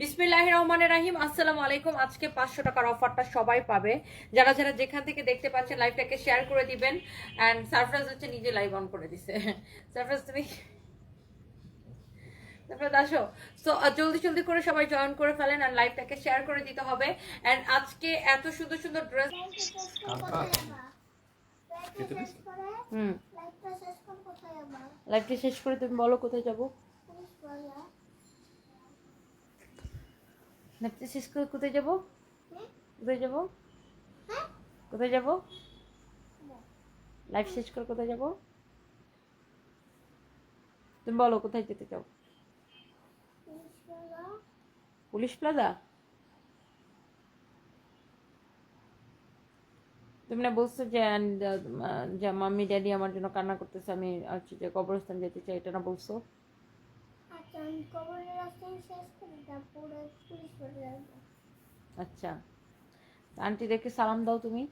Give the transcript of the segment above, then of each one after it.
বিসমিল্লাহ রহমানের রাহিম আসসালামু আলাইকুম আজকে পাঁচশো টাকার অফারটা সবাই পাবে। যারা যারা যেখান থেকে দেখতে পাচ্ছেন লাইভটাকে শেয়ার করে দিবেন। অ্যান্ড সারপ্রাইজ হচ্ছে নিজে লাইভ অন করে দিছে। সারপ্রাইজ তুমি তারপরে আসো। সো জলদি জলদি করে সবাই জয়েন করে ফেলেন আর লাইভটাকে শেয়ার করে দিতে হবে। অ্যান্ড আজকে এত সুন্দর সুন্দর ড্রেস হুম। লাইভটা শেষ করে তুমি বলো কোথায় যাব? লাইভটা শেষ করে কোথায় যাব? কোথায় যাব? কোথায় যাব? লাইভ শেষ করে কোথায় যাব? তুমি বলো কোথায় যেতে চাও? Police plaza? তুমি না বলছো যে যে মাম্মি ড্যাডি আমার জন্য কান্না করতেছে আমি হচ্ছে যে কবরস্থান যেতে চাই এটা না বলছো? আচ্ছা। আন্টি দেখে সালাম দাও তুমি।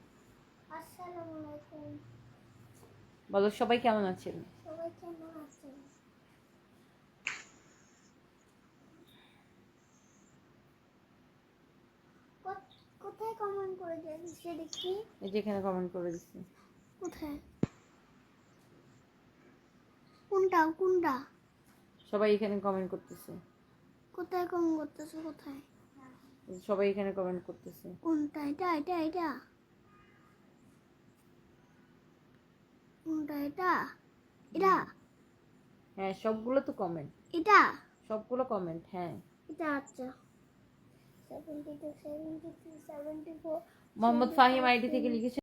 বলো সবাই কেমন আছেন? কোথায় কমেন্ট করে দেন? দেখি এই যে এখানে কমেন্ট করে দিচ্ছি। কোথায়? কোনটা কোনটা? সবাই এখানে কমেন্ট করতেছে। কোথায় কমেন্ট করতেছে কোথায়? সবাই এখানে কমেন্ট করতেছে। কোনটা? এটা এটা এটা। কোনটা এটা? এটা। হ্যাঁ সবগুলো তো কমেন্ট এটা। সবগুলো কমেন্ট হ্যাঁ। এটা আচ্ছা। মোহাম্মদ ফাহিম আইডি থেকে লিখেছে।